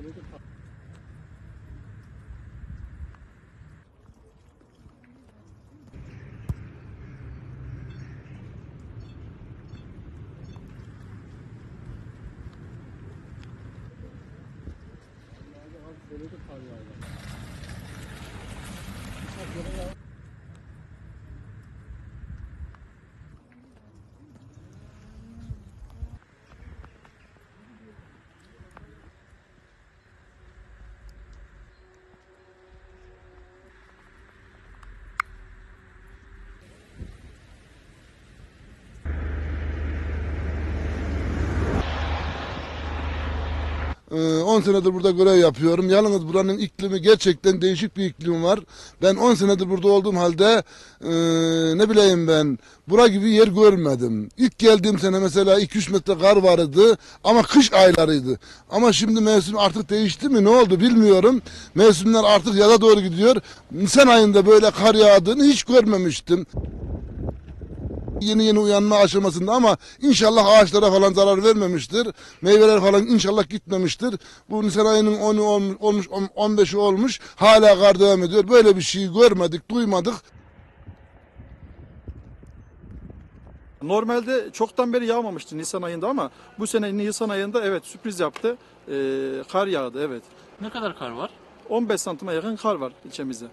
Söyledi kar yağdı. Ee, 10 senedir burada görev yapıyorum. Yalnız buranın iklimi gerçekten değişik bir iklim var. Ben 10 senedir burada olduğum halde e, ne bileyim ben bura gibi yer görmedim. İlk geldiğim sene mesela 2-3 metre kar vardı ama kış aylarıydı. Ama şimdi mevsim artık değişti mi ne oldu bilmiyorum. Mevsimler artık yaza doğru gidiyor. Nisan ayında böyle kar yağdığını hiç görmemiştim yeni yeni uyanma aşamasında ama inşallah ağaçlara falan zarar vermemiştir. Meyveler falan inşallah gitmemiştir. Bu Nisan ayının 10'u olmuş, olmuş 15'i olmuş. Hala kar devam ediyor. Böyle bir şey görmedik, duymadık. Normalde çoktan beri yağmamıştı Nisan ayında ama bu sene Nisan ayında evet sürpriz yaptı. Ee, kar yağdı evet. Ne kadar kar var? 15 santime yakın kar var ilçemizde.